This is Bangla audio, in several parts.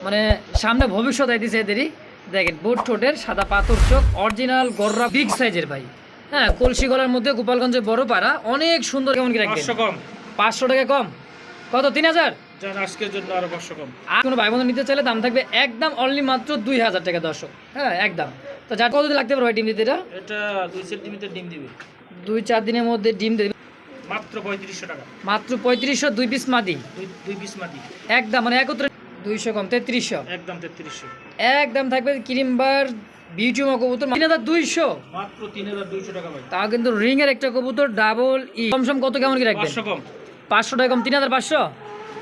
মানে সামনে ভবিষ্যৎ আইতেছে এদেরই দেখেন বোট ঠোঁটের সাদা পাথর চোখ অরিজিনাল গররা বিগ সাইজের ভাই। হ্যাঁ কলসি গলার মধ্যে গোপালগঞ্জের বড় পাড়া অনেক সুন্দর কেমন কি রাখবেন? কম। পাঁচশো টাকা কম। কত তিন হাজার? আজকের জন্য আরও পাঁচশো কম। আর কোনো ভাই বন্ধু নিতে চাইলে দাম থাকবে একদম অনলি মাত্র দুই হাজার টাকা দর্শক। হ্যাঁ একদম। তো যার কতদিন লাগতে পারে ভাই ডিম দিতে এটা? এটা দুই সেন্টিমিটার ডিম দিবে। দুই চার দিনের মধ্যে ডিম দেবে। মাত্র পঁয়ত্রিশশো টাকা। মাত্র পঁয়ত্রিশশো দুই পিস মাদি। দুই পিস মাটি একদম মানে একত্রে দুইশো কম তেত্রিশশো। একদম তেত্রিশশো। একদম থাকবে ক্রিমবার কবুতর তিন হাজার দুইশো। মাত্র তিন হাজার দুইশো টাকা ভাই। তাও কিন্তু রিং এর একটা কবুতর ডাবল ই। কম সম কত কেমন কি রাখবেন? পাঁচশো কম। পাঁচশো টাকা কম তিন হাজার পাঁচশো?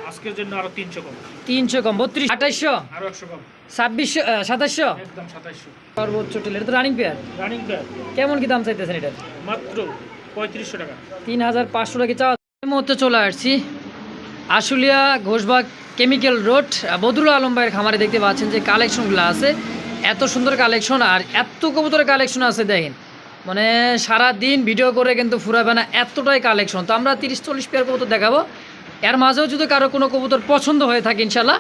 আজকের জন্য আরও তিনশো কম। তিনশো কম বত্রিশ আঠাইশশো? আরও একশো কম। ছাব্বিশশো সাতাশশো? একদম সাতাইশশো সর্বোচ্চ টেল এটা তো রানিং পেয়ার রানিং ব্যাগ কেমন কি দাম চাইতেছেন এটার? মাত্র পঁয়ত্রিশশো টাকা। তিন হাজার পাঁচশো টাকা চাওয়া? মুহূর্তে চলে আসছি। আশুলিয়া ঘোষবাগ কেমিক্যাল রোড, বদরুল আলম ভাইয়ের খামারে দেখতে পাচ্ছেন যে কালেকশনগুলো আছে। এত সুন্দর কালেকশন আর এত কবুতরের কালেকশন আছে দেখেন। মানে সারা দিন ভিডিও করে কিন্তু ফুরাবে না, এতটাই কালেকশন। তো আমরা তিরিশ চল্লিশ পেয়ার কবুতর দেখাবো। এর মাঝেও যদি কারও কোনো কবুতর পছন্দ হয়ে থাকে ইনশাল্লাহ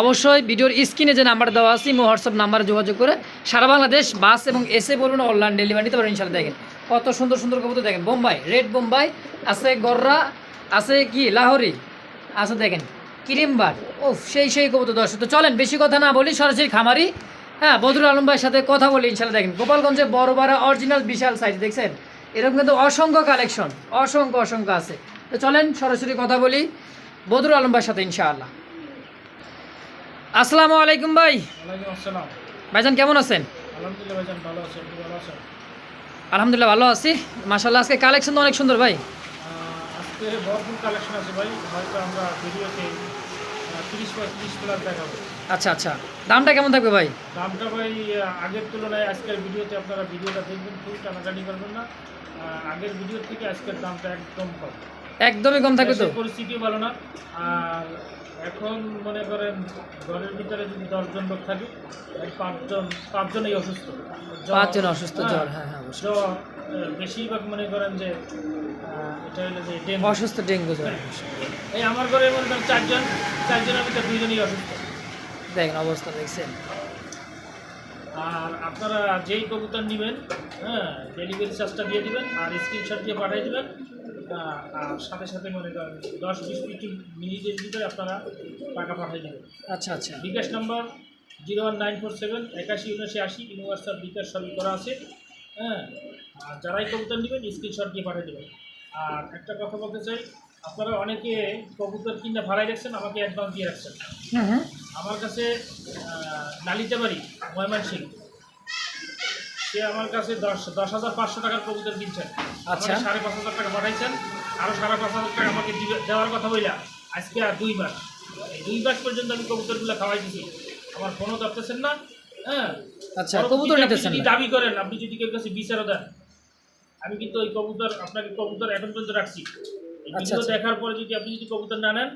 অবশ্যই ভিডিওর স্ক্রিনে যে নাম্বার দেওয়া আছে, ইমো, হোয়াটসঅ্যাপ নাম্বারে যোগাযোগ করে সারা বাংলাদেশ বাস এবং এসে বলুন অনলাইন ডেলিভারি নিতে পারেন ইনশাল্লাহ দেখেন কত সুন্দর সুন্দর কবুতর দেখেন। বোম্বাই, রেড বোম্বাই, আছে গররা, আছে কি, লাহোরি, আছে দেখেন। ক্রিমবার ও সেই সেই কবুতর দর্শক। তো চলেন বেশি কথা না বলি সরাসরি খামারি। হ্যাঁ বদরুল আলম ভাইয়ের সাথে কথা বলি ইনশাল্লাহ দেখেন। গোপালগঞ্জে বড় বড় অরিজিনাল বিশাল সাইজ দেখছেন? এরকম কিন্তু অসংখ্য কালেকশন অসংখ্য অসংখ্য আছে। তো চলেন সরাসরি কথা বলি বদরুল আলম ভাইয়ের সাথে ইনশাআল্লাহ। আসসালামু আলাইকুম ভাই। ভাইজান কেমন আছেন? আলহামদুলিল্লাহ ভালো আছেন? আলহামদুলিল্লাহ আছি। মাসাল্লাহ আজকে কালেকশন তো অনেক সুন্দর ভাই। আজকে ভরপুর কালেকশন আছে ভাই। হয়তো আমরা ভিডিওতে তিরিশ পঁয়ত্রিশ প্লাস দেখাবো আচ্ছা আচ্ছা। দামটা কেমন থাকবে ভাই? দামটা ভাই আগের তুলনায় আজকের ভিডিওতে আপনারা ভিডিওটা দেখবেন খুব টানাটানি করবেন না। আগের ভিডিও থেকে আজকের দামটা একদম কম। একদমই কম থাকবে তো? দেশের পরিস্থিতিও ভালো না। আর এখন মনে করেন ঘরের ভিতরে যদি দশজন লোক থাকে পাঁচজন পাঁচজনই অসুস্থ। পাঁচজন অসুস্থ হ্যাঁ, জ্বর হ্যাঁ হ্যাঁ জ্বর বেশিরভাগ মনে করেন যে এটা হলো যে ডেঙ্গু। অসুস্থ ডেঙ্গু জ্বর। এই আমার ঘরে মনে করেন চারজন চারজনের ভিতরে দুইজনই অসুস্থ। দেখেন অবস্থা দেখছেন। আর আপনারা যেই কবুতর নেবেন হ্যাঁ ডেলিভারি চার্জটা দিয়ে দিবেন আর স্ক্রিনশট দিয়ে পাঠিয়ে দেবেন। আর সাথে সাথে মনে করেন দশ বিশ মিনিট মিনিটের ভিতরে আপনারা টাকা পাঠিয়ে দেবেন। আচ্ছা আচ্ছা। বিকাশ নম্বর zero one nine four seven একাশি উনআশি আশি ইউনিভার্সাল বিকাশ সবই করা আছে। হ্যাঁ আর যারাই কবুতর নেবেন স্ক্রিনশট দিয়ে পাঠিয়ে দেবেন। আর একটা কথা বলতে চাই আপনারা অনেকে কবুতর কিনে ভাড়ায় রাখছেন আমাকে অ্যাডভান্স দিয়ে রাখছেন। হুম হুম আমার কাছে নালিতে বাড়ি ময়মনসিং সে আমার কাছে দশ দশ হাজার পাঁচশো টাকার কবুতর কিনছেন আচ্ছা। সাড়ে পাঁচ হাজার টাকা পাঠাইছেন। আরও সাড়ে পাঁচ হাজার টাকা আমাকে দেওয়ার কথা বইলা। আজকে আর দুই মাস। এই দুই মাস পর্যন্ত আমি কবুতরগুলো খাওয়াই দিছি আমার ফোনও ধরতেছেন না হ্যাঁ? আচ্ছা কবুতর নিতেছেন দাবি করেন আপনি যদি কেউ কাছে বিচারও দেন আমি কিন্তু ওই কবুতর আপনাকে কবুতর এখন পর্যন্ত রাখছি। আচ্ছা, ভিডিও আচ্ছা। দেখার পরে যদি আপনি যদি কবুতর না নেন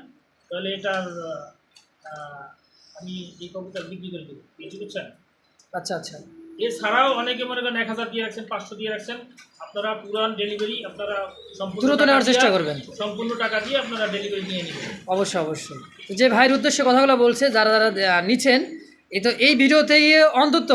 তাহলে এটার আমি এই কবুতর বিক্রি করে দেবো। কিছু বুঝছেন? আচ্ছা আচ্ছা। এছাড়াও অনেকে মনে করেন এক হাজার দিয়ে রাখছেন পাঁচশো দিয়ে রাখছেন। আপনারা পুরান ডেলিভারি আপনারা সম্পূর্ণ দ্রুত নেওয়ার চেষ্টা করবেন। সম্পূর্ণ টাকা দিয়ে আপনারা ডেলিভারি নিয়ে নেবেন। অবশ্যই অবশ্যই। যে ভাইয়ের উদ্দেশ্যে কথাগুলো বলছে যারা যারা নিচ্ছেন এই তো এই ভিডিওতে গিয়ে অন্তত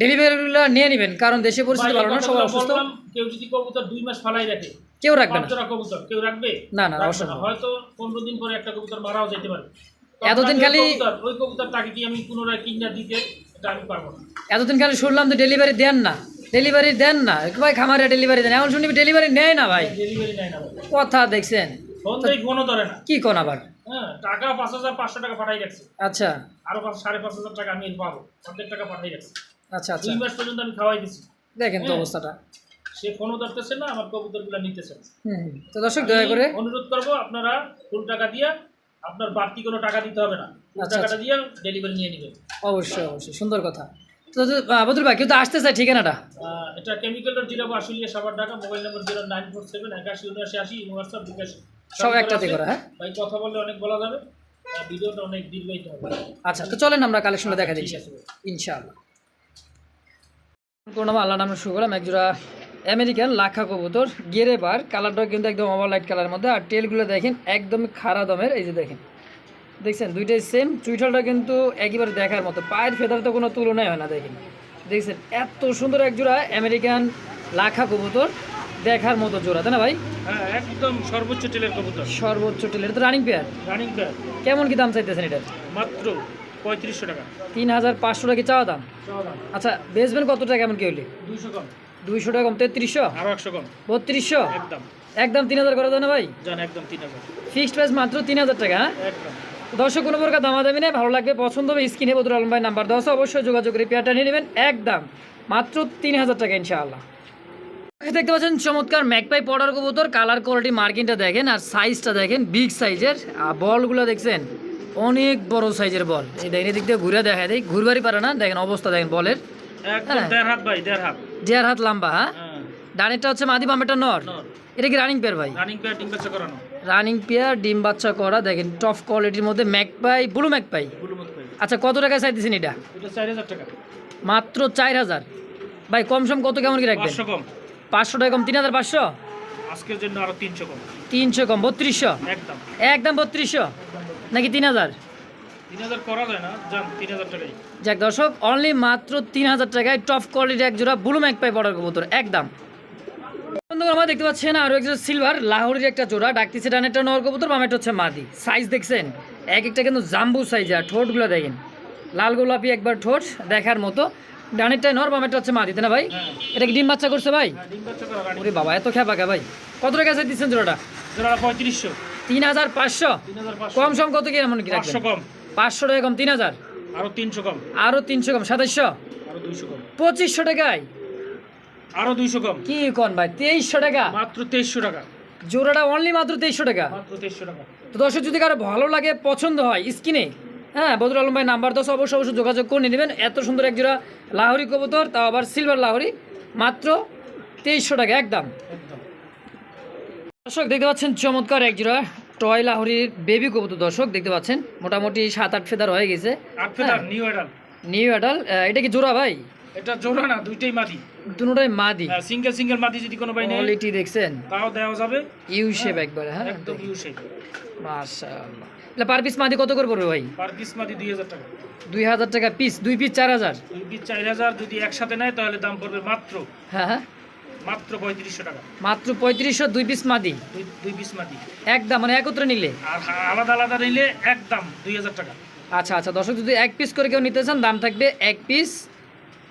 ডেলিভারিগুলো নিয়ে নেবেন কারণ দেশে পরিস্থিতি ভালো না সবাই অসুস্থ। কেউ যদি কবুতর দুই মাস ফালাই রাখে কেউ রাখবে না। কবুতর কেউ রাখবে? না, না, হয়তো পনেরো দিন পরে একটা কবুতর মারাও যেতে পারে। এতদিন খালি- ওই কবুতর তাকে কি আমি পুনরায় কিনা দিতে এটা আমি পারব না। এতদিন খালি শুনলাম তো ডেলিভারি দেন না ডেলিভারি দেন না। ভাই খামারে ডেলিভারি দেন এখন শুনি ডেলিভারি নেয় না ভাই। ডেলিভারি নেয় না। কথা দেখছেন। ফোন ফোনও ধরে না। কি কোন আবার? হ্যাঁ টাকা পাঁচ হাজার পাঁচশো টাকা পাঠাই রাখছে। আচ্ছা। আরও পাঁচ সাড়ে পাঁচ হাজার টাকা আমি পাবো। অর্ধেক টাকা পাঠাই রাখছে। আচ্ছা আচ্ছা। দুই মাস পর্যন্ত আমি খাওয়াই দিচ্ছি দেখেন তো হ্যাঁ। অবস্থাটা। সে ফোনও ধরতেছে না আমার কবুতরগুলো নিতেছে হুম। তো দর্শক দয়া করে অনুরোধ করব আপনারা ফুল টাকা দিয়ে আপনার বাড়তি কোনো টাকা দিতে হবে না। আচ্ছা, টাকাটা আচ্ছা। দিয়ে ডেলিভারি নিয়ে নেবেন। অবশ্যই অবশ্যই। সুন্দর কথা। তো তো, ভাই কেউ তো আসতে ঠিকানাটা? আহ, এটা কেমিক্যাল জিরো সাবার ঢাকা মোবাইল নম্বর জিরো নাইন ফোর সেভেন একাশি উনআশি আশি হোয়াটসঅ্যাপ বিকাশ। সব একটাতে করা হ্যাঁ? ভাই কথা বললে অনেক বলা যাবে। আহ, ভিডিওটা অনেক দীর্ঘায়িত হবে। আচ্ছা তো চলেন আমরা কালেকশনটা দেখা দিচ্ছি। ইনশাআল্লাহ। কোনো আল্লাহ নামে শুরু করলাম একজোড়া আমেরিকান লাখা কবুতর গিয়ারে বার কালারটাও কিন্তু একদম ওভার লাইট কালারের মধ্যে। আর টেলগুলো দেখেন একদম খাড়া দমের এই যে দেখেন। দেখছেন দুইটাই সেম চুইঠালটা কিন্তু একেবারে দেখার মতো। পায়ের ফেদার তো কোনো তুলনাই হয় না দেখেন। দেখছেন এত সুন্দর এক জোড়া আমেরিকান লাখা কবুতর দেখার মতো জোড়া তাই না ভাই? হ্যাঁ একদম সর্বোচ্চ টেলের কবুতর। সর্বোচ্চ টেলের তো রানিং পেয়ার রানিং প্যাড কেমন কি দাম চাইতেছেন এটা মাত্র পঁয়ত্রিশশো টাকা। তিন হাজার পাঁচশো টাকা চাওয়া দাম? আচ্ছা বেচবেন কত টাকা কেমন কি হইলে দুইশো কম। দুইশো টাকা কম তেত্রিশশো? একশো কম। বত্রিশশো? একদম। একদম তিন হাজার করে ভাই? একদম তিন হাজার। ফিক্সড প্রাইস মাত্র তিন হাজার টাকা হ্যাঁ? একদম। দর্শক কোনো প্রকার দামাদামি নেই ভালো লাগবে পছন্দ হবে স্ক্রিনে বদরুল আলম ভাই নাম্বার দশ অবশ্যই যোগাযোগ করে পেয়ারটা নিয়ে নেবেন একদম। মাত্র তিন হাজার টাকা ইনশাআল্লাহ। দেখতে পাচ্ছেন চমৎকার ম্যাকপাই পড়ার কবুতর কালার কোয়ালিটি মার্কিংটা দেখেন আর সাইজটা দেখেন বিগ সাইজের আর বলগুলো দেখছেন। অনেক বড় সাইজের বল। এই দেখেন এদিক দিয়ে ঘুরে দেখা দেয় ঘুরবারই পারে না। দেখেন অবস্থা দেখেন বলের। হ্যাঁ। দেড় হাত লম্বা হ্যাঁ? হ্যাঁ। ডানেরটা হচ্ছে মাদি বামেরটা নর। এটা কি রানিং পেয়ার ভাই? রানিং প্যাড টিম বাচ্চা করানো। রানিং পেয়ার ডিম বাচ্চা করা। দেখেন টপ কোয়ালিটির মধ্যে ম্যাকপাই ব্লু ম্যাকপাই আচ্ছা কত টাকা চাইতেছেন এটা? এটা মাত্র চার হাজার। ভাই কম সম কত কেমন কি রাখবেন? পাঁচশো টাকা কম তিন হাজার পাঁচশো? আজকের জন্য আরও তিনশো কম। তিনশো কম বত্রিশশো? একদম। একদম বত্রিশশো? নাকি তিন হাজার? যাক দর্শক অনলি মাত্র তিন হাজার টাকায় টপ কোয়ালিটির এক জোড়া ব্লু ম্যাক পাই পড়ার কবুতর একদম। বন্ধুরা আমরা দেখতে পাচ্ছেন আরও একজন সিলভার লাহোরের একটা জোড়া ডাকতেছে ডানেরটা নর কবুতর বামেরটা হচ্ছে মাদি। সাইজ দেখছেন? এক একটা কিন্তু জাম্বু সাইজ আর ঠোঁটগুলো দেখেন। লাল গোলাপি একবার ঠোঁট দেখার মতো ডানেরটাই নর বামেরটা হচ্ছে মাদি তাই না ভাই? হ্যাঁ। এটা কি ডিম বাচ্চা করছে ভাই? হ্যাঁ, ওরে বাবা এত খেপা কে ভাই। কত টাকা দিচ্ছেন জোড়াটা? জোড়া পঁয়ত্রিশশো। তিন হাজার পাঁচশো। কম সম কত কি এমন কি পাঁচশো কম। পাঁচশো টাকা কম তিন হাজার? আরও তিনশো কম। আরও তিনশো কম আরও দুইশো কম। পঁচিশশো টাকায়? আরও দুইশো কম। কি কন ভাই তেইশশো টাকা? মাত্র তেইশশো টাকা। জোড়াটা অনলি মাত্র তেইশশো টাকা? তো দর্শক যদি কারও ভালো লাগে পছন্দ হয় স্ক্রিনে হ্যাঁ বদরুল আলম ভাই নাম্বার দশ অবশ্যই অবশ্যই যোগাযোগ করে নেবেন। এত সুন্দর এক জোড়া লাহোরি কবুতর তাও আবার সিলভার লাহোরি মাত্র তেইশশো টাকা একদম। দর্শক দেখতে পাচ্ছেন চমৎকার এক জোড়া টয় লাহরির বেবি কবুতর দর্শক দেখতে পাচ্ছেন। মোটামুটি সাত আট ফেদার হয়ে গেছে। নিউ এডাল নিউ অ্যাডাল এটা কি জোড়া ভাই? এটা জোড়া না দুইটাই মাদি। দুটোটাই মাদি। সিঙ্গেল সিঙ্গেল মাদি যদি কোনো ভাই কোয়ালিটি দেখছেন। তাও দেওয়া যাবে। ইউ শেপ একবারে হ্যাঁ। একদম ইউ শেপ মাশাআল্লাহ। এটা পার পিস মাদি কত করে পড়বে ভাই? পার পিস মাদি দুই হাজার টাকা। দুই হাজার টাকা পিস দুই পিস চার হাজার। দুই পিস চার হাজার যদি একসাথে নেয় তাহলে দাম পড়বে মাত্র হ্যাঁ হ্যাঁ। মাত্র পঁয়ত্রিশশো টাকা। মাত্র পঁয়ত্রিশশো দুই পিস মাদি? দুই পিস মাদি। একদম মানে একত্রে নিলে? আর আলাদা আলাদা নিলে একদম দুই হাজার টাকা। আচ্ছা আচ্ছা দর্শক যদি এক পিস করে কেউ নিতে চান দাম থাকবে এক পিস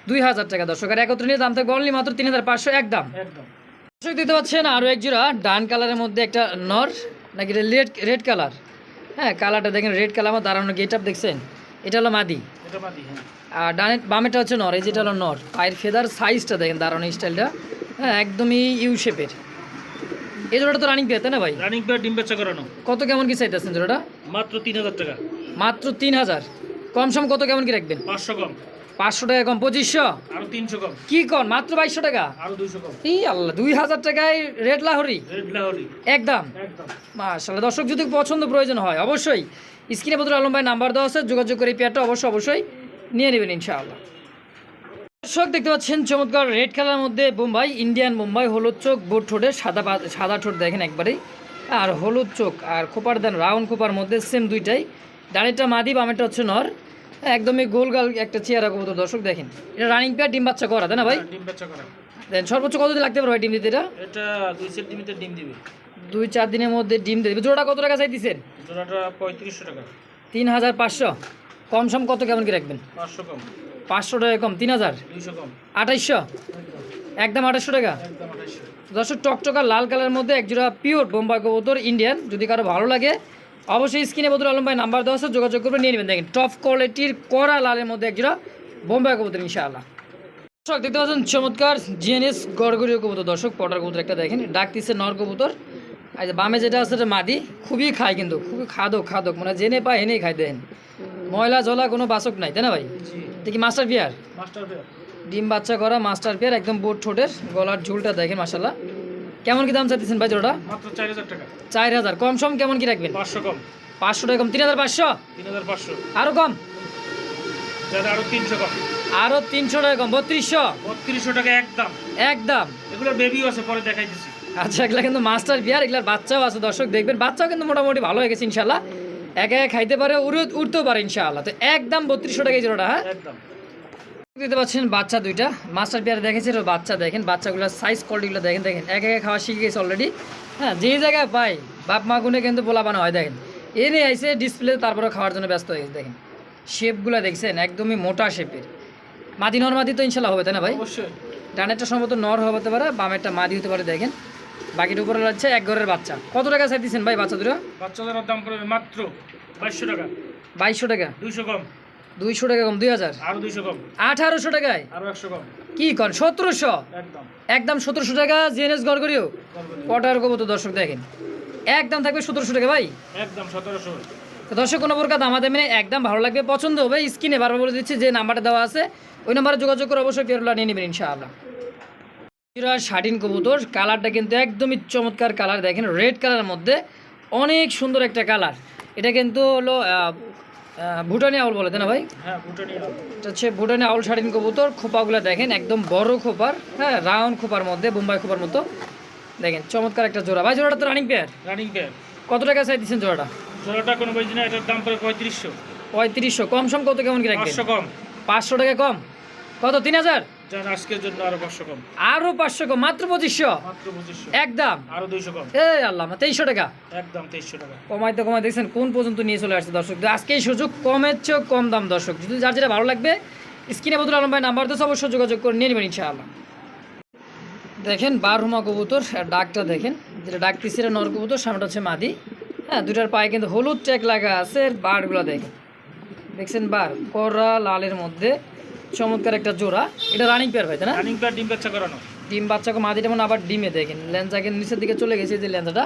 দুই হাজার টাকা। দর্শক আর একত্রে নিলে দাম থাকবে অনলি মাত্র তিন হাজার পাঁচশো একদম। একদম। দর্শক দিতে পাচ্ছেন আরও এক জোড়া ডান কালারের মধ্যে একটা নর নাকি রেড রেড কালার? হ্যাঁ কালারটা দেখেন রেড কালার আমার দাঁড়ানো গেট আপ দেখছেন? এটা হলো মাদি। হ্যাঁ। আর ডানে বামেটা হচ্ছে নর এই যেটা হলো নর। পায়ের ফেদার সাইজটা দেখেন দাঁড়ানো স্টাইলটা হ্যাঁ একদমই ইউ শেপের এই জোড়াটা তো রানিং পেয়ে তাই না ভাই? রানিং পেয়ার ডিম বেচা করানো। কত কেমন কি চাইতেছেন জোড়াটা? মাত্র তিন হাজার টাকা। মাত্র তিন হাজার। কম সম কত কেমন কি রাখবেন? পাঁচশো কম। পাঁচশো টাকা কম পঁচিশশো? আরও তিনশো কম। কি কন মাত্র বাইশশো টাকা? আরও দুইশো কম। এই আল্লাহ দুই হাজার টাকায় রেড লাহরি? রেড লাহরি। একদম। একদম। মাশাল্লাহ দর্শক যদি পছন্দ প্রয়োজন হয় অবশ্যই স্ক্রিনে বদল আলম ভাই নাম্বার দেওয়া আছে যোগাযোগ করে এই পেয়ারটা অবশ্যই অবশ্যই নিয়ে নেবেন ইনশাআল্লাহ। দর্শক দেখতে পাচ্ছেন চমৎকার রেড কালার মধ্যে বোম্বাই ইন্ডিয়ান বোম্বাই হলুদ চোখ বোট ঠোঁটে সাদা সাদা ঠোঁট দেখেন একবারেই। আর হলুদ চোখ আর খোপার দেন রাউন্ড খোপার মধ্যে সেম দুইটাই। ডানেরটা মাদি বামেরটা হচ্ছে নর। একদমই গোল গাল একটা চেয়ারা কবুতর দর্শক দেখেন। এটা রানিং পেয়ার ডিম বাচ্চা করা তাই না ভাই? হ্যাঁ, ডিম বেচা করা। দেন সর্বোচ্চ কতদিন লাগতে পারে ভাই ডিম দিতে এটা? এটা দুই সেন্টিমিটার ডিম দিবে। দুই চার দিনের মধ্যে ডিম দেবে। জোড়াটা কত টাকা চাইতেছেন? জোড়াটা পঁয়ত্রিশশো টাকা। তিন হাজার পাঁচশো। কম সম কত কেমন কি রাখবেন? পাঁচশো কম। পাঁচশো টাকা কম তিন হাজার? দুইশো কম। আঠাইশশো? একদম আঠাশশো টাকা? দর্শক টকটকা লাল কালারের মধ্যে একজোড়া পিওর বোম্বাই কবুতর ইন্ডিয়ান যদি কারও ভালো লাগে অবশ্যই স্ক্রিনে বদল আলম ভাই নাম্বার দেওয়া আছে যোগাযোগ করবে নিয়ে নেবেন। দেখেন টপ কোয়ালিটির কড়া লালের মধ্যে একজোড়া বোম্বাই কবুতর ইনশাআল্লাহ। দর্শক দেখতে পাচ্ছেন চমৎকার জিএনএস গড়গড়িও কবুতর। দর্শক পটার কবুতর একটা দেখেন ডাকতিছে নর কবুতর। আর বামে যেটা আছে মাদি খুবই খায় কিন্তু খুবই খাদক খাদক। মানে জেনে পায় এনেই খাই দেন ময়লা জলা কোনো বাসক নাই তাই না ভাই? দেখি মাস্টার পিয়ার ডিম বাচ্চা করা মাস্টার পেয়ার একদম বোট ঠোঁটের গলার ঝুলটা দেখেন মাসাল্লাহ কেমন কি দাম চাইতেছেন ভাই জোড়া মাত্র চার হাজার টাকা। চার হাজার। কম সম কেমন কি রাখবেন? পাঁচশো কম। পাঁচশো টাকা কম। তিন হাজার পাঁচশো? তিন হাজার পাঁচশো। আরও কম? যাদের আরও তিনশো কম। আরও তিনশো টাকা কম। বত্রিশশো? বত্রিশশো টাকা একদম। একদম। এগুলো বেবিও আছে পরে দেখাই দিচ্ছি আচ্ছা এগুলা কিন্তু মাস্টার বিয়ার এগুলার বাচ্চাও আছে। দর্শক দেখবেন বাচ্চাও কিন্তু মোটামুটি ভালো হয়ে গেছে ইনশাল্লাহ একা একা খাইতে পারে উঠতেও পারে ইনশাআল্লাহ। তো একদম বত্রিশশো টাকা জোড়াটা হ্যাঁ? একদম দেখতে পাচ্ছেন বাচ্চা দুইটা। মাস্টার পেয়ার দেখেছেন ও বাচ্চা দেখেন বাচ্চাগুলোর সাইজ কোয়ালিটিগুলো দেখেন দেখেন। এক একা খাওয়া শিখে গেছে অলরেডি হ্যাঁ যে জায়গায় পাই বাপ মা গুনে কিন্তু বানা হয় দেখেন। এনে আইসে ডিসপ্লে তারপরে খাওয়ার জন্য ব্যস্ত হয়ে গেছে দেখেন। শেপগুলো দেখছেন একদমই মোটা শেপের মাদি নর মাদি তো ইনশাল্লাহ হবে তাই না ভাই? অবশ্যই। ডানেরটা সম্ভবত নর হতে পারে বামেরটা মাদি হতে পারে দেখেন। বাকিটা উপরে রয়েছে এক ঘরের বাচ্চা। কত টাকা চাই দিচ্ছেন ভাই বাচ্চা দুটো? বাচ্চাদের দাম পড়বে মাত্র বাইশশো টাকা। বাইশশো টাকা? দুইশো কম। দুইশো টাকা কম দুই হাজার আরও দুইশো কম। আঠারোশো টাকায়? আরও একশো কম। কি কর সতেরোশো? একদম। সতেরোশো টাকা জিএনএস গড় করিও? কটার তো দর্শক দেখেন। একদম থাকবে সতেরোশো টাকা ভাই? একদম সতেরোশো। দর্শক কোনো প্রকার আমাদের মানে একদম ভালো লাগবে পছন্দ হবে স্ক্রিনে বারবার বলে দিচ্ছি যে নাম্বারটা দেওয়া আছে ওই নাম্বারে যোগাযোগ করে অবশ্যই পেরোলা নিয়ে নেবেন ইনশাআল্লাহ। শাটিন কবুতর। কালারটা কিন্তু একদমই চমৎকার কালার। দেখেন রেড কালারের মধ্যে অনেক সুন্দর একটা কালার। এটা কিন্তু হলো ভুটানি আউল বলে তাই না ভাই? হ্যাঁ ভুটানি। এটা হচ্ছে ভুটানি আউল শাড়িন কবুতর। খোপাগুলো দেখেন একদম বড় খোপার হ্যাঁ রাউন্ড খোপার মধ্যে বোম্বাই খোপার মতো। দেখেন চমৎকার একটা জোড়া। ভাই জোড়াটা তো রানিং পেয়ার রানিং পেয়ার কত টাকা চাই দিচ্ছেন জোড়াটা? জোড়াটা কোনো বলছি না এটার দাম পড়বে পঁয়ত্রিশশো। পঁয়ত্রিশশো। কম সম কত কেমন কি রাখবেন? পাঁচশো কম। পাঁচশো টাকা কম? কত? তিন হাজার? আজকের জন্য আরও পাঁচশো কম। আরও পাঁচশো কম মাত্র পঁচিশশো? একদম আরও দুইশো কম। এই আল্লাহ তেইশশো টাকা? একদম তেইশশো টাকা। কমাইতে কমাই দেখছেন কোন পর্যন্ত নিয়ে চলে আসছে দর্শক? আজকে এই সুযোগ কমের চেয়েও কম দাম দর্শক। যদি যার যেটা ভালো লাগবে স্ক্রিনে বদল আলম ভাই নাম্বার তো অবশ্যই যোগাযোগ করে নিয়ে নেবেন ইনশাআল্লাহ। দেখেন বারহুমা কবুতর ডাকটা দেখেন। যেটা ডাক তিসিরা নর কবুতর সামনেটা হচ্ছে মাদি। হ্যাঁ দুটার পায়ে কিন্তু হলুদ ট্যাগ লাগা আছে আর বারগুলো দেখেন। দেখছেন বার করা লালের মধ্যে চমৎকার একটা জোড়া। এটা রানিং পেয়ার ভাই তাই না? রানিং পেয়ার ডিম বাচ্চা করানো। ডিম বাচ্চাকে মাদিটা মনে আবার ডিমে দেখেন। লেন্সাকে নিচের দিকে চলে গেছে যে লেন্সাটা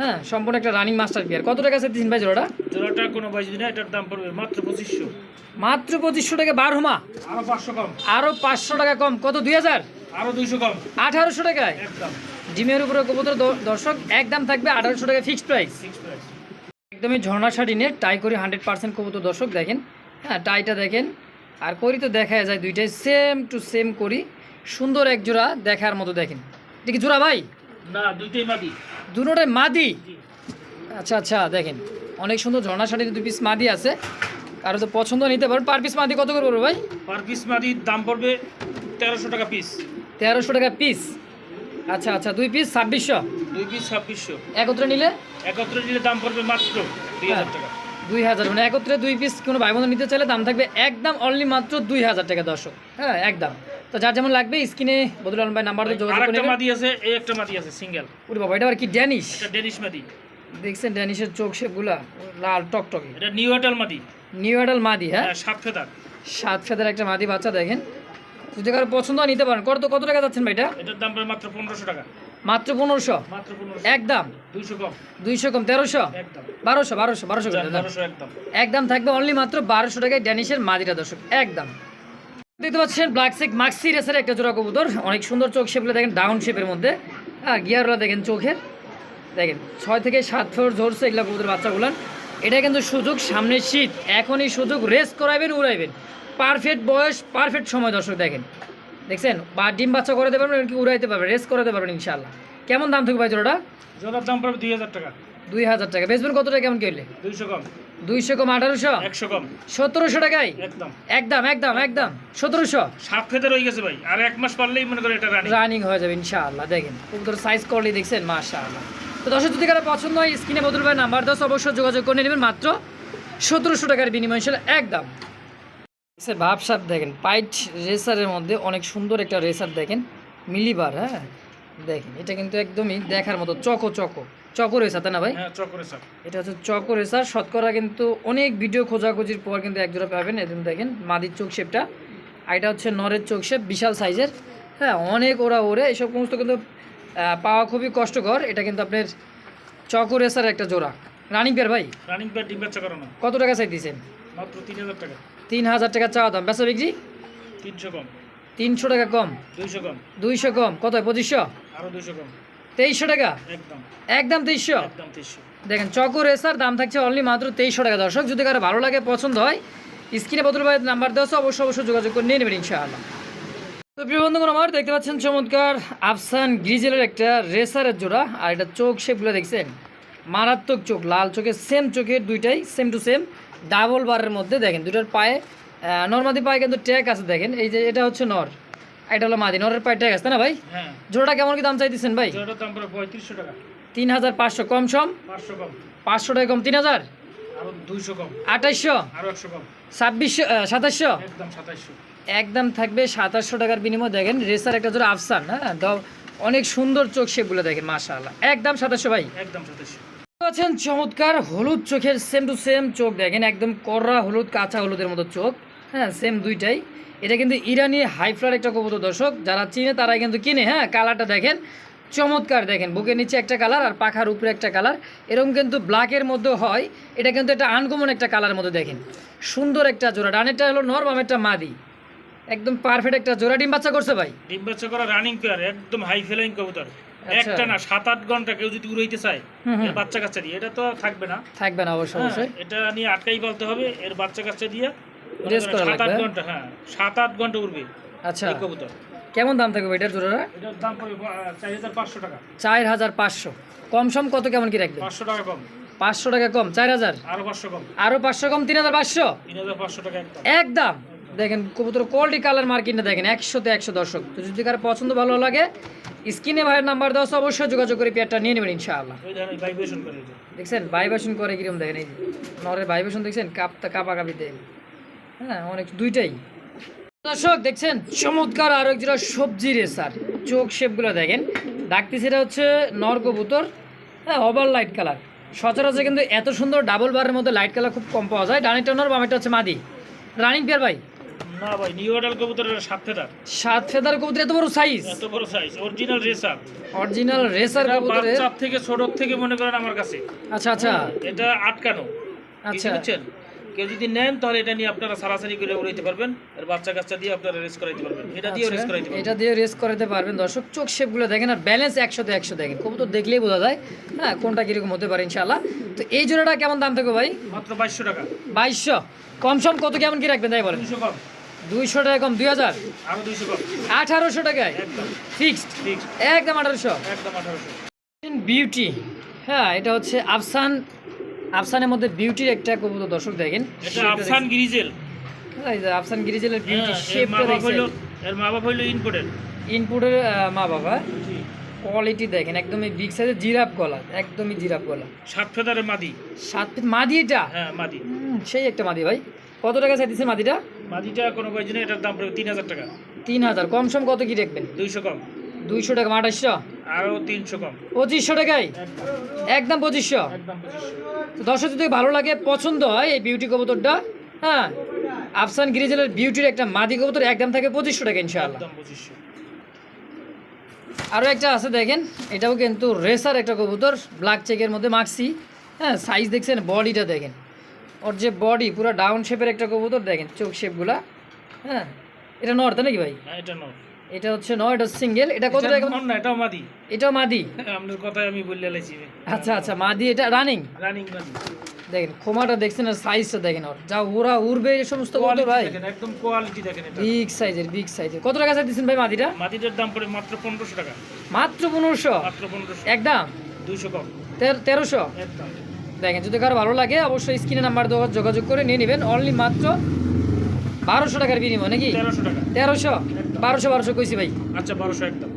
হ্যাঁ সম্পূর্ণ একটা রানিং মাস্টার পেয়ার কত টাকা আছে ভাই জোড়াটা? জোড়াটা কোনো বাইশ না এটার দাম পড়বে মাত্র পঁচিশশো। মাত্র পঁচিশশো টাকা বারহুমা আরও পাঁচশো কম। আরও পাঁচশো টাকা কম। কত দুই হাজার? আরও দুইশো কম। আঠারোশো টাকায়? একদম। ডিমের উপরে কবুতর দর্শক একদম থাকবে আঠারোশো টাকা ফিক্সড প্রাইস একদমই ঝর্ণা শাড়িনের টাই করে হান্ড্রেড পার্সেন্ট কবুতর দর্শক দেখেন। হ্যাঁ টাইটা দেখেন। আর করি তো দেখা যায় দুইটাই সেম টু সেম করি। সুন্দর এক জোড়া দেখার মতো দেখেন। এটা কি জোড়া ভাই? না দুইটাই মাদি। দুটোটাই মাদি? আচ্ছা আচ্ছা দেখেন। অনেক সুন্দর ঝর্ণা শাড়িতে দুই পিস মাদি আছে। কারও তো পছন্দ নিতে পারেন। পার পিস মাদি কত করে পড়বে ভাই? পার পিস মাদির দাম পড়বে তেরোশো টাকা পিস তেরোশো টাকা পিস আচ্ছা আচ্ছা দুই পিস ছাব্বিশশো? দুই পিস ছাব্বিশশো। একত্রে নিলে? একত্রে নিলে দাম পড়বে মাত্র দুই হাজার টাকা। দুই হাজার। মানে একত্রে দুই পিস কোনো ভাই বোন নিতে চাইলে দাম থাকবে একদম অনলি মাত্র দুই হাজার টাকা দর্শক। হ্যাঁ একদম। তো যার যেমন লাগবে স্ক্রিনে বদল আলম ভাই নাম্বার দিয়ে যোগাযোগ করে একটা মাদি আছে এই একটা মাদি আছে সিঙ্গেল ওরে বাবা এটা আবার কি ড্যানিশ এটা ডেনিশ মাদি। দেখছেন ড্যানিশের চোখ শেপগুলা? লাল টকটকে। এটা নিউ এটাল মাদি। নিউ অ্যাডাল মাদি হ্যাঁ? হ্যাঁ সাত ফেদার। সাত ফেদার একটা মাদি বাচ্চা দেখেন। যদি কারও পছন্দ নিতে পারেন। কত কত টাকা যাচ্ছেন ভাই এটা? এটার দাম মাত্র পনেরোশো টাকা। মাত্র পনেরোশো? একদম? দুইশো কম। তেরোশো? বারোশো বারোশো বারোশো একদম। থাকবে অনলি মাত্র বারোশো টাকায় ড্যানিশের মাদিটা দর্শক। একদম। দেখতে পাচ্ছেন ব্ল্যাক সেক মাক্সি রেসের একটা জোড়া কবুতর। অনেক সুন্দর চোখ শেপগুলো দেখেন ডাউন শেপের মধ্যে। হ্যাঁ গিয়ারগুলো দেখেন চোখের। দেখেন ছয় থেকে সাত ফোর ঝরছে এগুলো কবুতর বাচ্চাগুলান। এটা কিন্তু সুযোগ সামনের শীত। এখনই সুযোগ রেস করাইবেন উড়াইবেন। পারফেক্ট বয়স পারফেক্ট সময় দর্শক দেখেন। দেখছেন? বা ডিম বাচ্চা করাতে পারবেন এমনকি উড়াইতে পারবেন রেস করাতে পারবেন ইনশাল্লাহ কেমন দাম থাকবে ভাই জোড়াটা? জোড়ার দাম পড়বে দুই হাজার টাকা। দুই হাজার টাকা। বেচবেন কত টাকা কেমন কেলে দুইশো কম। দুইশো কম আঠারোশো? একশো কম। সতেরোশো টাকায়? একদম। একদম একদম একদম। সতেরোশো? সাত ফেদার হয়ে গেছে ভাই। আর এক মাস পারলেই মনে করে এটা রানিং হয়ে যাবে ইনশাআল্লাহ। দেখেন কবুতর সাইজ করলেই দেখছেন মাশাআল্লাহ। তো দর্শক যদি কারও পছন্দ হয় স্ক্রিনে বদল ভাই নাম্বার দশ অবশ্যই যোগাযোগ করে নেবেন। মাত্র সতেরোশো টাকার বিনিময় ছিল একদম। সে ভাবসাব দেখেন পাইট রেসারের মধ্যে অনেক সুন্দর একটা রেসার দেখেন মিলিবার হ্যাঁ? দেখেন এটা কিন্তু একদমই দেখার মতো চকো চকো চকো রেসার তাই না ভাই? হ্যাঁ এটা হচ্ছে চকো রেসার শতকরা কিন্তু অনেক ভিডিও খোঁজাখুঁজির পর কিন্তু এক জোড়া পাবেন এদিন দেখেন মাদির চোখ শেপটা আর এটা হচ্ছে নরের চোখ শেপ বিশাল সাইজের হ্যাঁ অনেক ওরা ওরে এসব সমস্ত কিন্তু পাওয়া খুবই কষ্টকর এটা কিন্তু আপনার চকো রেসার একটা জোড়া। রানিং পেয়ার ভাই? রানিং প্যাড ডিম কত টাকা চাই দিয়েছেন মাত্র তিন হাজার টাকা। তিন হাজার টাকা চাওয়া দাম। বেচা বিক্রি? তিনশো কম। তিনশো টাকা কম। দুইশো কম। দুইশো কম। কত পঁচিশশো? আরও দুইশো কম। তেইশশো টাকা? একদম। একদম তেইশশো? একদম তিনশো দেখেন চকো রেসার দাম থাকছে অনলি মাত্র তেইশশো টাকা। দর্শক যদি কারও ভালো লাগে পছন্দ হয় স্ক্রিনে বদল নাম্বার দেওয়া আছে, অবশ্যই অবশ্যই যোগাযোগ করে নিয়ে নেবেন ইনশাআল্লাহ। তো প্রিয় বন্ধুগণ আমার দেখতে পাচ্ছেন চমৎকার আফসান গ্রিজেলের একটা রেসারের জোড়া আর এটা চোখ শেপগুলো দেখছেন? মারাত্মক চোখ লাল চোখের সেম চোখের দুইটাই সেম টু সেম ডাবল বারের মধ্যে দেখেন দুটার পায়ে নর্মাদি পায়ে কিন্তু ট্যাগ আছে দেখেন এই যে এটা হচ্ছে নর এটা হলো মাদি নরের পায়ে ট্যাগ আছে না ভাই? হ্যাঁ। জোড়াটা কেমন কি দাম চাইতেছেন ভাই? পঁয়ত্রিশশো টাকা। তিন হাজার পাঁচশো কম সম? পাঁচশো টাকা কম তিন হাজার? আরও দুইশো কম। আঠাইশশো? আরও একশো কম। ছাব্বিশশো সাতাশশো একদম থাকবে সাতাশশো টাকার বিনিময় দেখেন রেসার একটা জোড়া আফসান হ্যাঁ? অনেক সুন্দর চোখ সেগুলো দেখেন মাশাআল্লাহ। একদম সাতাশশো ভাই? একদম সাতাইশশো। পাচ্ছেন চমৎকার হলুদ চোখের সেম টু সেম চোখ দেখেন, একদম কররা হলুদ, কাঁচা হলুদের মতো চোখ। হ্যাঁ সেম দুইটাই। এটা কিন্তু ইরানি হাই ফ্লার একটা কবুতর, দর্শক। যারা চিনে তারাই কিন্তু কিনে হ্যাঁ কালারটা দেখেন। চমৎকার দেখেন, বুকের নিচে একটা কালার আর পাখার উপরে একটা কালার এরকম কিন্তু ব্ল্যাকের মধ্যে হয়, এটা কিন্তু একটা আনকমন একটা কালারের মধ্যে দেখেন। সুন্দর একটা জোড়া ডানেরটা হলো নর বামেরটা মাদি। একদম পারফেক্ট একটা জোড়া। ডিম বাচ্চা করছে ভাই? ডিম বাচ্চা করা রানিং পেয়ার একদম হাই ফ্লাইং কবুতর। একটা না সাত আট ঘণ্টা কেউ যদি উড়াইতে চায়। এর বাচ্চা কাচ্চা দিয়ে এটা তো থাকবে না। থাকবে না অবশ্যই হ্যাঁ, অবশ্যই। এটা নিয়ে আটকাই বলতে হবে এর বাচ্চা কাচ্চা দিয়ে সাত আট ঘণ্টা হ্যাঁ সাত আট ঘণ্টা উড়বে আচ্ছা। কবুতর। কেমন দাম থাকবে এটার জোড়াটা? এটার দাম পড়বে চার হাজার পাঁচশো টাকা। চার হাজার পাঁচশো। কম সম কত কেমন কি রাখবে? পাঁচশো টাকা কম। পাঁচশো টাকা কম চার হাজার? আরও পাঁচশো কম। আরও পাঁচশো কম তিন হাজার পাঁচশো? তিন হাজার পাঁচশো টাকা একদম। দেখেন কবুতর কোয়ালিটি কালার মার্কিংটা দেখেন একশোতে একশো দর্শক। তো যদি কারও পছন্দ ভালো লাগে স্ক্রিনে ভাইয়ের নাম্বার দেওয়া আছে, অবশ্যই যোগাযোগ করে পেয়ারটা নিয়ে নেবেন ইনশাআল্লাহ। দেখছেন? ভাইব্রেশন করে কীরকম দেখেন এই নরের ভাইব্রেশন দেখছেন? কাপটা কাপা কাপি দেন। হ্যাঁ অনেক দুইটাই। দর্শক দেখছেন? চমৎকার আরও এক জোড়া সবজি রেসার চোখ শেপগুলো দেখেন। ডাকতেছে এটা হচ্ছে নর কবুতর। হ্যাঁ ওভার লাইট কালার সচরাচর কিন্তু এত সুন্দর ডাবল বারের মধ্যে লাইট কালার খুব কম পাওয়া যায়। ডানিটা নর বামেটা হচ্ছে মাদি। রানিং পেয়ার ভাই। না ভাই নিউ অর্ডার কবুতরের সাত ফেদার। সাত ফেদার কবুতর এত বড় সাইজ এত বড় size original racer original racer কবুতরের? বাচ্চা থেকে ছোট থেকে মনে করেন আমার কাছে। আচ্ছা আচ্ছা। এটা আটকানো। আচ্ছা। বুঝছেন? কেউ যদি নেন তাহলে এটা নিয়ে আপনারা সারাসারি করে উড়াইতে পারবেন। আর বাচ্চা কাচ্চা দিয়ে আপনারা রেস করাইতে পারবেন। এটা দিয়ে রেস আচ্ছা, করাইতে পারবেন। এটা দিয়ে রেস করাতে পারবেন। দর্শক চোখ শেপগুলো দেখেন আর ব্যালেন্স একশোতে একশো দেখেন। কবুতর দেখলেই বোঝা যায় হ্যাঁ কোনটা কীরকম হতে পারে ইনশাল্লাহ তো এই জোড়াটা কেমন দাম থাকবে ভাই? মাত্র বাইশশো টাকা। বাইশশো। কম সম কত কেমন কি রাখবেন? তাই বলেন। দুইশো কম। দুইশো টাকা কম দুই হাজার? আঠারোশো টাকায়? ফিক্সড? একদম আঠারোশো? বিউটি হ্যাঁ এটা হচ্ছে আফসান আফসানের মধ্যে বিউটির একটা কবুতর দর্শক দেখেন। আফসান গিরিজেল। আফসান গিরিজেলের বিউটি এর মা শেপটা দেখছেন। এর মা বাপ হইল ইনপোর্টেড ইনপুটের মা বাবা কোয়ালিটি দেখেন একদমই বিগ সাইজের জিরাফ গলা একদমই জিরাফ গলা। সাত ফেদারের মাদি। সাত মাদি এটা? হ্যাঁ মাদি। সেই একটা মাদি ভাই। কত টাকা চাইতেছে মাদিটা? মাদিটা কোনো প্রয়োজনে এটার দাম পড়বে? তিন হাজার টাকা। তিন হাজার। কম সম কত কি রাখবেন দুইশো কম। দুইশো টাকা আঠাশশো আরও তিনশো কম। পঁচিশশো টাকায়? একদম পঁচিশশো? একদম পঁচিশশো। তো দর্শক যদি ভালো লাগে পছন্দ হয় এই বিউটি কবুতরটা হ্যাঁ? আফসান গিরিজেলের বিউটির একটা মাদি কবুতর একদম থাকে পঁচিশশো টাকা ইনশাআল্লাহ। আরও একটা আছে দেখেন এটাও কিন্তু রেসার একটা কবুতর ব্ল্যাক চেকের মধ্যে মাখছি হ্যাঁ সাইজ দেখছেন বডিটা দেখেন। ওর যে বডি পুরো ডাউন শেপের একটা কবুতর দেখেন চোখ শেপগুলা হ্যাঁ? এটা নর তাই নাকি ভাই? হ্যাঁ এটা নয় এটা হচ্ছে নয় এটা সিঙ্গেল এটা কত টাকা? না এটাও মাদি। এটাও মাদি? আপনার কথাই আমি বললে লাইছি আচ্ছা আচ্ছা মাদি এটা রানিং রানিং মাদি দেখেন খোমাটা দেখছেন আর সাইজটা দেখেন ওর। যা ওরা উড়বে এই সমস্ত কবুতর ভাই। দেখেন একদম কোয়ালিটি দেখেন এটা। বিগ সাইজের বিগ সাইজের কত টাকা চাইতেছেন ভাই মাদিটা? মাদিটার দাম পড়ে মাত্র পনেরোশো টাকা। মাত্র পনেরোশো? মাত্র পনেরোশো। একদম? দুইশো কম। তের- তেরোশো? একদম। দেখেন যদি কারও ভালো লাগে অবশ্যই স্ক্রিনে নাম্বার যোগাযোগ করে নিয়ে নেবেন। অনলি মাত্র বারোশো টাকার বিনিময় নাকি? তেরোশো টাকা। তেরোশো? বারোশো বারোশো কইছি ভাই। আচ্ছা বারোশো একদম।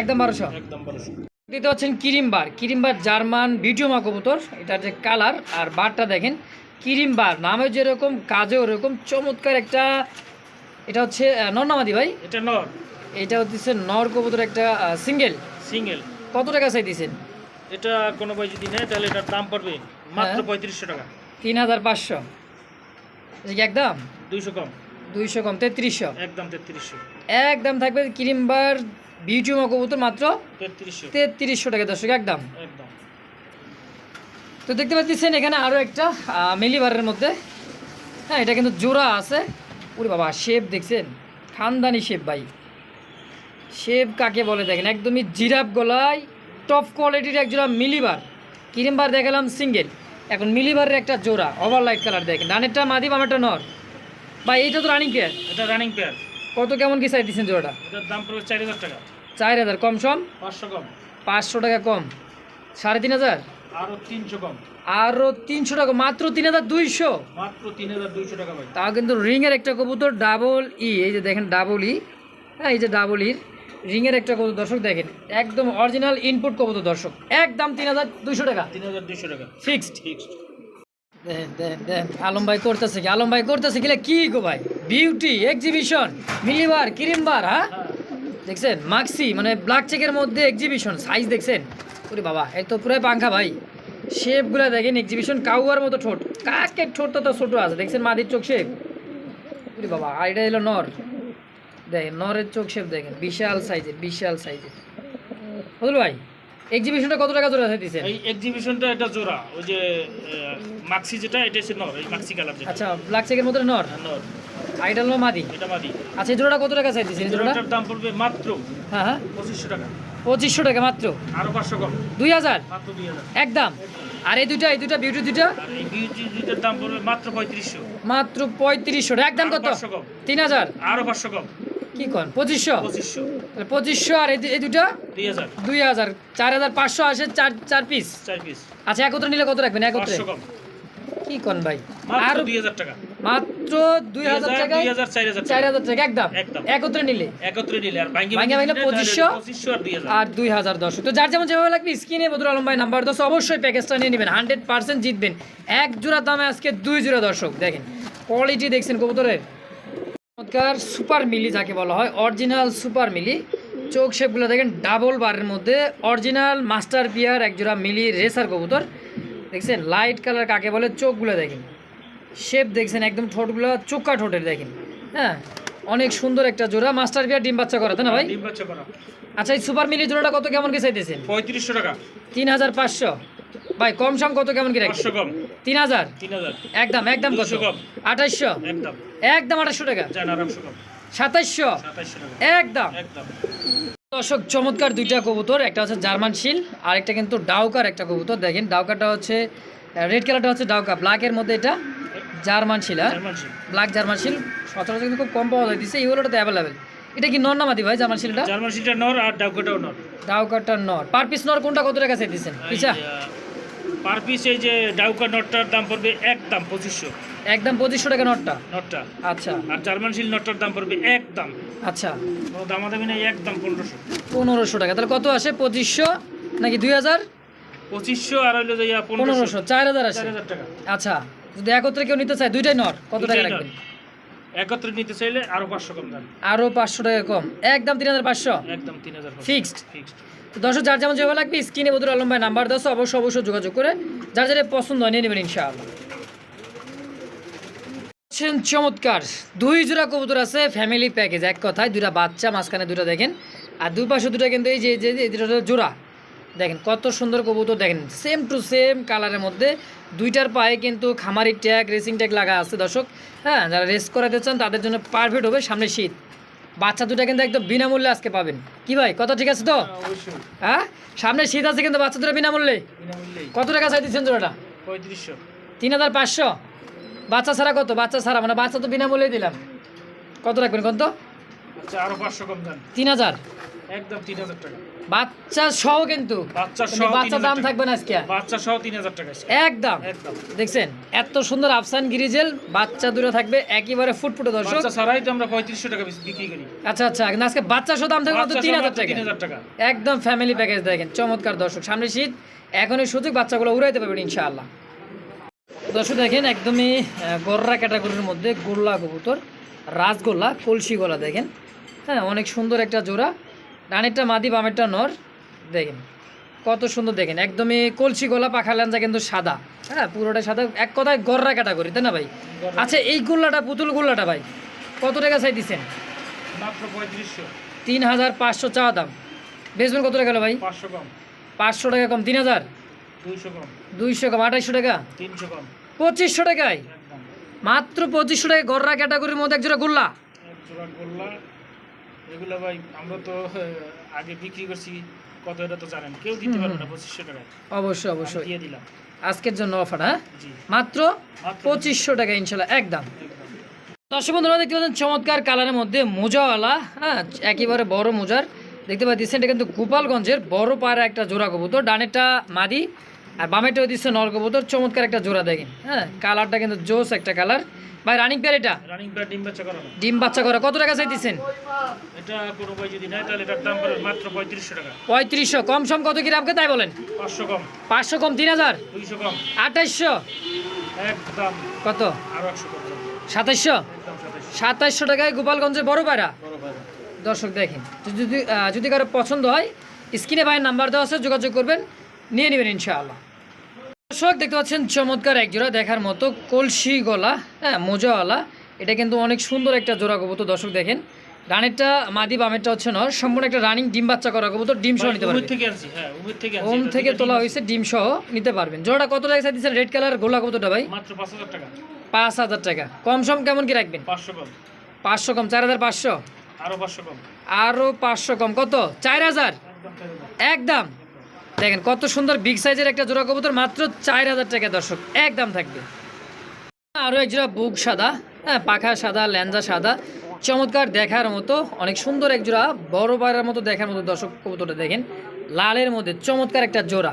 একদম বারোশো? একদম বারোশো। দিতে হচ্ছেন কিরিমবার। কিরিমবার জার্মান ভিডিওমা কবুতর। এটার যে কালার আর বারটা দেখেন কিরিমবার। নামে যেরকম কাজেও ওরকম চমৎকার একটা এটা হচ্ছে নর্নামাদি ভাই? এটা নর। এটা হচ্ছে নর কবুতর একটা সিঙ্গেল। সিঙ্গেল। কত টাকা চাই দিয়েছেন এটা কোনো ভাই যদি নেয় তাহলে এটার দাম পড়বে মাত্র হ্যাঁ। পঁয়ত্রিশশো টাকা। তিন হাজার পাঁচশো। একদম? দুইশো কম। দুইশো কম তেত্রিশশো। একদম তেত্রিশশো। একদম থাকবে কিরিমবার কবুতর মাত্র তেত্রিশশো। তেত্রিশশো টাকা দর্শক একদম। একদম। তো দেখতে পাচ্ছেন এখানে আরও একটা মিলিবারের মধ্যে। হ্যাঁ এটা কিন্তু জোড়া আছে। ওরে বাবা শেপ দেখছেন? খানদানি শেপ ভাই। শেপ কাকে বলে দেখেন? একদমই জিরাফ গলায় টপ কোয়ালিটির এক জোড়া মিলিবার কিরিমবার দেখালাম সিঙ্গেল। এখন মিলিবারের একটা জোড়া ওভার লাইট কালার দেখেন ডানেরটা মাদি বামেরটা নর। ভাই এইটা তো রানিং পেয়ার এটা রানিং পেয়ার কত কেমন কি চাই দিচ্ছেন জোড়াটা? এটার দাম পড়বে চার হাজার টাকা। চার হাজার কম সম? পাঁচশো কম। পাঁচশো টাকা কম। সাড়ে তিন হাজার? আরও তিনশো কম। আরও তিনশো টাকা মাত্র তিন হাজার দুইশো? মাত্র তিন হাজার দুইশো টাকা ভাই। তাও কিন্তু রিংয়ের একটা কবুতর ডাবল ই এই যে দেখেন ডাবল ই হ্যাঁ এই যে ডাবল ইর রিংয়ের একটা কবুতর দর্শক দেখেন একদম অরিজিনাল ইনপুট কবুতর দর্শক একদম তিন হাজার দুইশো টাকা। তিন হাজার দুইশো টাকা। ফিক্সড ফিক্সড আলম ভাই করতেছে কি আলম ভাই করতেছে গেলে কি গো ভাই? বিউটি এক্সিবিশন মিলিবার কিরিমবার হ্যাঁ? দেখছেন মাক্সি মানে ব্ল্যাক চেকের মধ্যে এক্সিবিশন সাইজ দেখছেন? ওরে বাবা এর তো পুরাই পাঙ্খা ভাই। শেপগুলো দেখেন এক্সিবিশন কাউয়ার মতো ঠোঁট। কাকের ঠোঁটটা তো ছোট আছে দেখছেন মাদির চোখ শেপ ওরে বাবা আর এটা এলো নর। দেখেন নরের চোখ শেপ দেখেন বিশাল সাইজের বিশাল সাইজের। বদল ভাই এক্সিবিশনটা কত টাকা জোড়া দিচ্ছেন এই এক্সিবিশনটা এটা জোড়া ওই যে মাক্সি যেটা এটা হচ্ছে নর এই মাক্সি কালার যেটা। আচ্ছা ব্ল্যাক চেকের মধ্যে নর? হ্যাঁ, নর। এটা হলো মাদি? এটা মাদি। আচ্ছা এই জোড়াটা কত টাকা চাই জোড়াটা? জোড়াটার দাম পড়বে মাত্র হ্যাঁ হ্যাঁ। পঁচিশশো টাকা। পঁচিশশো টাকা মাত্র? আরও পাঁচশো কম। দুই হাজার? মাত্র দুই হাজার। একদম। আর এই দুইটা এই দুইটা বিউটি দুইটা? এই বিউটি দুইটার দাম পড়বে মাত্র পঁয়ত্রিশশো। মাত্র পঁয়ত্রিশশো একদম কত? তিন হাজার? আরও পাঁচশো কম। কি কন? পঁচিশশো? পঁচিশশো। আর এই দুটা? দুই হাজার। চার হাজার পাঁচশো আসে চার চার পিস আচ্ছা একত্রে নিলে কত রাখবেন? একত্রে? কি কন ভাই? আর মাত্র দুই হাজার টাকা। চার হাজার টাকা একদম। একত্রে নিলে? একত্রে নিলে। আর ভাঙ্গি ভাঙ্গি ভাঙ্গি পঁচিশশো? আর দুই হাজার। আর দুই হাজার দশ। তো যার যেমন যেভাবে লাগবে স্ক্রিনে বদরুল আলম ভাই নাম্বার দশ অবশ্যই প্যাকেজটা নিয়ে নেবেন। হান্ড্রেড পার্সেন্ট জিতবেন। এক জোড়া দামে আজকে দুই জোড়া দর্শক। দেখেন কোয়ালিটি দেখছেন কবুতরের। চমৎকার সুপার মিলি যাকে বলা হয় অরিজিনাল সুপার মিলি। চোখ শেপগুলো দেখেন ডাবল বারের মধ্যে অরিজিনাল মাস্টার পিয়ার এক জোড়া মিলি রেসার কবুতর। দেখছেন লাইট কালার কাকে বলে চোখগুলো দেখেন। শেপ দেখছেন একদম ঠোঁটগুলো চোখা ঠোঁটের দেখেন। হ্যাঁ অনেক সুন্দর একটা জোড়া। মাস্টার পিয়ার ডিম বাচ্চা করা তাই না ভাই? ডিম বাচ্চা করা। আচ্ছা এই সুপার মিলি জোড়াটা কত কেমন কি চাইতেছেন? পঁয়ত্রিশশো টাকা। তিন হাজার পাঁচশো। ভাই কম সম কত কেমন কি পাঁচশো কম। তিন হাজার? তিন হাজার। একদম একদম কত? দুশো কম। আঠাইশশো? একদম। একদম আঠাশশো টাকা? চার আরামশো কম। সাতাইশশো? সাতাইশশো টাকা। একদম। একদম। দর্শক চমৎকার দুইটা কবুতর একটা হচ্ছে জার্মান শিল আর একটা কিন্তু ডাউকার একটা কবুতর। দেখেন ডাউকারটা হচ্ছে রেড কালারটা হচ্ছে ডাউকা ব্ল্যাকের মধ্যে এটা জার্মান শিল জার্মান ব্ল্যাক জার্মান শিল। সচরাচর কিন্তু খুব কম পাওয়া যাইতেছে এইগুলোটা তো অ্যাভেলেবেল এটা কি নর নামাদি ভাই জার্মান শিলটা জার্মান শিলটা নর আর ডাউকাটাও নর। ডাউকারটা নর। পার পিস নর কোনটা কত টাকা চাইতেছেন পিছা পার পিস এই যে ডাউকা নটটার দাম পড়বে একদম পঁচিশশো। একদম পঁচিশশো টাকা নটটা নটটা আচ্ছা। আর জার্মান শিল নটটার দাম পড়বে একদম। আচ্ছা। কোনো দামাদামি নেই একদম পনেরোশো। পনেরোশো টাকা। তাহলে কত আসে? পঁচিশশো নাকি দুই হাজার? পঁচিশশো আর হইল যে ইয়া পনেরোশো। পনেরোশো চার হাজার আসে। চার হাজার টাকা। আচ্ছা। যদি একত্রে কেউ নিতে চায় দুইটাই নর। কত টাকা। রাখবেন? একত্রে নিতে চাইলে আরও পাঁচশো কম দাম। আরও পাঁচশো টাকা কম। একদম তিন হাজার পাঁচশো? একদম তিন হাজার ফিক্সড ফিক্সড তো দর্শক যার যেমন যেভাবে লাগবে স্ক্রিনে বদুর আলম ভাই নাম্বার দশ অবশ্যই অবশ্যই যোগাযোগ করে যার যার পছন্দ হয় নিয়ে নেবেন ইনশাআল্লাহ। হচ্ছেন চমৎকার। দুই জোড়া কবুতর আছে ফ্যামিলি প্যাকেজ এক কথায় দুটা বাচ্চা মাঝখানে দুটো দেখেন। আর দুই পাশে দুটো কিন্তু এই যে এই যে এই দুটো জোড়া। দেখেন কত সুন্দর কবুতর দেখেন সেম টু সেম কালারের মধ্যে দুইটার পায়ে কিন্তু খামারি ট্যাগ রেসিং ট্যাগ লাগা আছে দর্শক। হ্যাঁ যারা রেস করাতে চান তাদের জন্য পারফেক্ট হবে সামনে শীত। বাচ্চা দুটা কিন্তু একদম বিনামূল্যে আজকে পাবেন। কি ভাই কথা ঠিক আছে তো? হ্যাঁ সামনে শীত আছে কিন্তু বাচ্চা দুটো বিনামূল্যে? কত টাকা চাইতেছেন জোড়াটা? পঁয়ত্রিশশো। তিন হাজার পাঁচশো? বাচ্চা ছাড়া কত? বাচ্চা ছাড়া মানে বাচ্চা তো বিনামূল্যেই দিলাম। কত রাখবেন কত? আচ্ছা আরও পাঁচশো কম দাম তিন হাজার। একদম তিন হাজার টাকা। বাচ্চা সহ কিন্তু। বাচ্চা সহ বাচ্চা দাম থাকবে না আজকে। বাচ্চা সহ তিন হাজার টাকা একদম। একদম। দেখছেন এত সুন্দর আফসান গিরিজেল বাচ্চা দুটো থাকবে একেবারে ফুটফুটে দর্শক। বাচ্চা ছাড়াই তো আমরা পঁয়ত্রিশশো টাকা বিক্রি করি। আচ্ছা আচ্ছা আজকে বাচ্চা সহ দাম থাকবে মাত্র বাচ্চা তিন সহ হাজার মাত্র টাকা। তিন হাজার টাকা। একদম ফ্যামিলি প্যাকেজ দেখেন চমৎকার দর্শক। সামনে শীত এখনই সুযোগ বাচ্চাগুলো উড়াইতে পারবেন ইনশাআল্লাহ। দর্শক দেখেন একদমই গররা ক্যাটাগরির মধ্যে গোল্লা কবুতর রাজগোল্লা কলসি গলা দেখেন। হ্যাঁ অনেক সুন্দর একটা জোড়া। ডানেরটা মাদি বামেরটা নর। দেখেন কত সুন্দর দেখেন একদমই কলসি গলা পাখা ল্যাঞ্জা কিন্তু সাদা। হ্যাঁ পুরোটা সাদা এক কথায় গররা ক্যাটাগরি তাই না ভাই? আচ্ছা এই গোল্লাটা পুতুল গোল্লাটা ভাই কত টাকা চাই দিচ্ছেন মাত্র পঁয়ত্রিশশো। তিন হাজার পাঁচশো চাওয়া দাম। বেচবেন কত টাকা হলো ভাই? পাঁচশো কম। পাঁচশো টাকা কম তিন হাজার? দুইশো কম। দুইশো কম আঠাইশশো টাকা? তিনশো কম। পঁচিশশো টাকায়? মাত্র পঁচিশশো টাকায় গররা ক্যাটাগরির মধ্যে একজোড়া গোল্লা? এক জোড়া গোল্লা এগুলো ভাই আমরা তো আগে বিক্রি করছি কত এটা তো জানেন। কেউ দিতে পারবে না পঁচিশশো টাকায়। অবশ্যই অবশ্যই। দিয়ে দিলাম। আজকের জন্য অফার হ্যাঁ? মাত্র পঁচিশশো টাকা ইনশাল্লাহ একদম। একদম দর্শক বন্ধুরা দেখতে পাচ্ছেন চমৎকার কালারের মধ্যে মোজাওয়ালা হ্যাঁ একেবারে বড় মোজার। দেখতে পাচ্ছেন এটা কিন্তু গোপালগঞ্জের বড় পাড়া একটা জোড়া কবুতর ডানেরটা মাদি আর বামেটাও দিচ্ছে নর কবুতর চমৎকার একটা জোড়া দেখেন হ্যাঁ কালারটা কিন্তু জোস একটা কালার। ভাই রানিং পেয়ার এটা? রানিং প্যাড ডিম বাচ্চা করানো। ডিম বাচ্চা করা। কত টাকা চাইতেছেন? এটা কোনো বই যদি নেয় তাহলে এটার দাম পড়বে মাত্র পঁয়ত্রিশশো টাকা। পঁয়ত্রিশশো। কম সম কত কি রাখবে তাই বলেন। পাঁচশো কম। পাঁচশো কম তিন হাজার? দুইশো কম। আঠাইশশো? একদম। কত? আরও একশো কম। সাতাইশশো? একদম টাকায় গোপালগঞ্জের বড় পায়রা বড় দর্শক দেখেন যদি যদি কারও পছন্দ হয় স্ক্রিনে ভাইয়ের নাম্বার দেওয়া আছে যোগাযোগ করবেন নিয়ে নেবেন ইনশাআল্লাহ। দর্শক দেখতে পাচ্ছেন চমৎকার এক জোড়া দেখার মতো কলসি গলা হ্যাঁ মোজাওয়ালা। এটা কিন্তু অনেক সুন্দর একটা জোড়া কবুতর দর্শক দেখেন। রানেরটা মাদি বামেরটা হচ্ছে নর। সম্পূর্ণ একটা রানিং ডিম বাচ্চা করা কবুতর ডিম সহ নিতে পারবেন হ্যাঁ থেকে ওম থেকে তোলা হয়েছে ডিম সহ নিতে পারবেন। জোড়াটা কত টাকা দিচ্ছেন রেড কালার গোলা কবুতরটা ভাই? মাত্র পাঁচ হাজার টাকা। কম সম কেমন কি রাখবেন? পাঁচশো কম। পাঁচশো কম চার হাজার পাঁচশো? আরও পাঁচশো কম। আরও পাঁচশো কম। কত? চার হাজার। একদম। দেখেন কত সুন্দর বিগ সাইজের একটা জোড়া কবুতর মাত্র চার হাজার টাকা দর্শক একদম থাকবে। আরও এক জোড়া বুক সাদা হ্যাঁ পাখা সাদা ল্যাঞ্জা সাদা চমৎকার দেখার মতো অনেক সুন্দর এক জোড়া বড় বাইরের মতো দেখার মতো দর্শক কবুতরটা দেখেন লালের মধ্যে চমৎকার একটা জোড়া।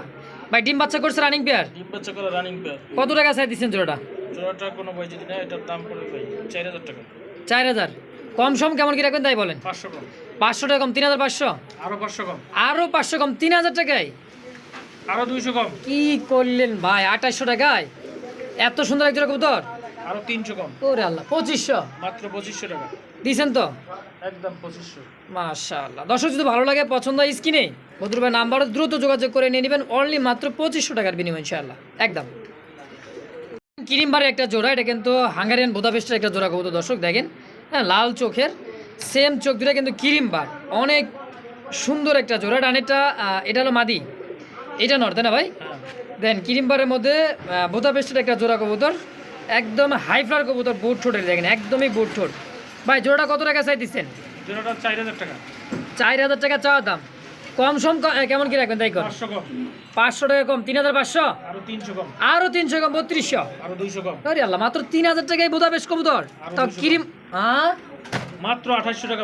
ভাই ডিম বাচ্চা করছে রানিং পেয়ার ডিম বাচ্চা করা রানিং পেয়ার কত টাকা চাই দিচ্ছেন জোড়াটা? জোড়াটা কোনো বই যদি নেয় এটার দাম পড়বে ভাই চার হাজার টাকা। চার হাজার। কম সম কেমন কি রাখবেন তাই বলেন? পাঁচশো কম। পাঁচশো টাকা কম তিন হাজার পাঁচশো? আরও পাঁচশো কম। আরও পাঁচশো কম তিন হাজার টাকায়? আরও দুইশো কম। কি করলেন ভাই? আঠাশশো টাকায়? এত সুন্দর এক জোড়া কবুতর? আরও তিনশো কম। ওরে আল্লাহ পঁচিশশো? মাত্র পঁচিশশো টাকা। দিয়েছেন তো? একদম পঁচিশশো। মাশাআল্লাহ। দর্শক যদি ভালো লাগে পছন্দ হয় স্কিনে বদরুল ভাই নাম্বার দ্রুত যোগাযোগ করে নিয়ে নেবেন। অনলি মাত্র পঁচিশশো টাকার বিনিময় ইনশাআল্লাহ। একদম। কিরিমবারের একটা জোড়া এটা কিন্তু হাঙ্গারিয়ান বোদাপেস্টের একটা জোড়া কবুতর দর্শক দেখেন। হ্যাঁ লাল চোখের সেম চোখ দুটা কিন্তু কিরিমবার। অনেক সুন্দর একটা জোড়া। ডানেরটা এটা হলো মাদি। এটা নর তাই না ভাই? হ্যাঁ। দেন কিরিমবারের মধ্যে বোদাপেস্টের একটা জোড়া কবুতর একদম হাই ফ্লার কবুতর বুট ঠোঁটের দেখেন একদমই বুট ঠোঁট। ভাই জোড়াটা কত টাকা চাই দিচ্ছেন? জোড়াটা চার হাজার টাকা। চার হাজার টাকা চাওয়া দাম। কম সম কেমন কি রাখবেন তাই কর পাঁচশো কম। পাঁচশো টাকা কম তিন হাজার পাঁচশো? আরও তিনশো কম। বত্রিশশো? আরও দুইশো কম। আরে আল্লাহ মাত্র তিন হাজার টাকায় বোধা বেশ কবুতর 200 কিরিম হ্যাঁ মাত্র আঠাশশো টাকা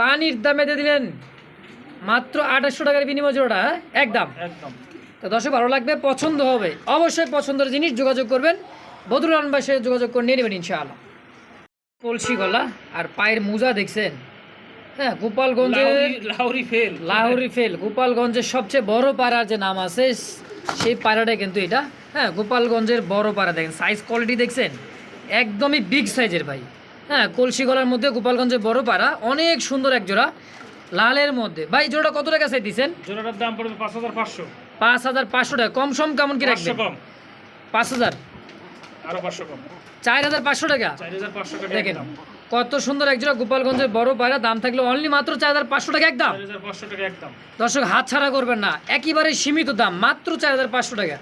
পানির দামে দিয়ে দিলেন। মাত্র আঠাশশো টাকার বিনিময় জোড়া হ্যাঁ? একদম। একদম। তো দর্শক ভালো লাগবে পছন্দ হবে। অবশ্যই পছন্দের জিনিস যোগাযোগ করবেন। বদরুল সাথে যোগাযোগ করে নিয়ে নেবেন ইনশাআল্লাহ। কলসি গলা আর পায়ের মোজা দেখছেন? হ্যাঁ গোপালগঞ্জের লাউরি ফেল। লাহোরি ফেল। গোপালগঞ্জের সবচেয়ে বড় পাড়ার যে নাম আছে সেই পাড়াটা কিন্তু এটা। হ্যাঁ গোপালগঞ্জের বড় পাড়া দেখেন। সাইজ কোয়ালিটি দেখছেন? একদমই বিগ সাইজের ভাই। হ্যাঁ কলসি গলার মধ্যে গোপালগঞ্জের বড় পাড়া। অনেক সুন্দর এক জোড়া। লালের মধ্যে। ভাই জোড়া কত টাকা চাই দিচ্ছেন জোড়াটার দাম পড়বে পাঁচ হাজার পাঁচশো। পাঁচ হাজার পাঁচশো টাকা। কম সম কেমন কি রাখবেন? কম। পাঁচ হাজার। আরও পাঁচশো কম। চার হাজার পাঁচশো টাকা? চার হাজার পাঁচশো টাকা দেখেন কত সুন্দর এক জোড়া গোপালগঞ্জের বড় পায়রা দাম থাকলে অনলি মাত্র চার হাজার পাঁচশো টাকা একদম। দর্শক হাত ছাড়া করবেন না। একেবারে সীমিত দাম মাত্র চার হাজার পাঁচশো টাকা।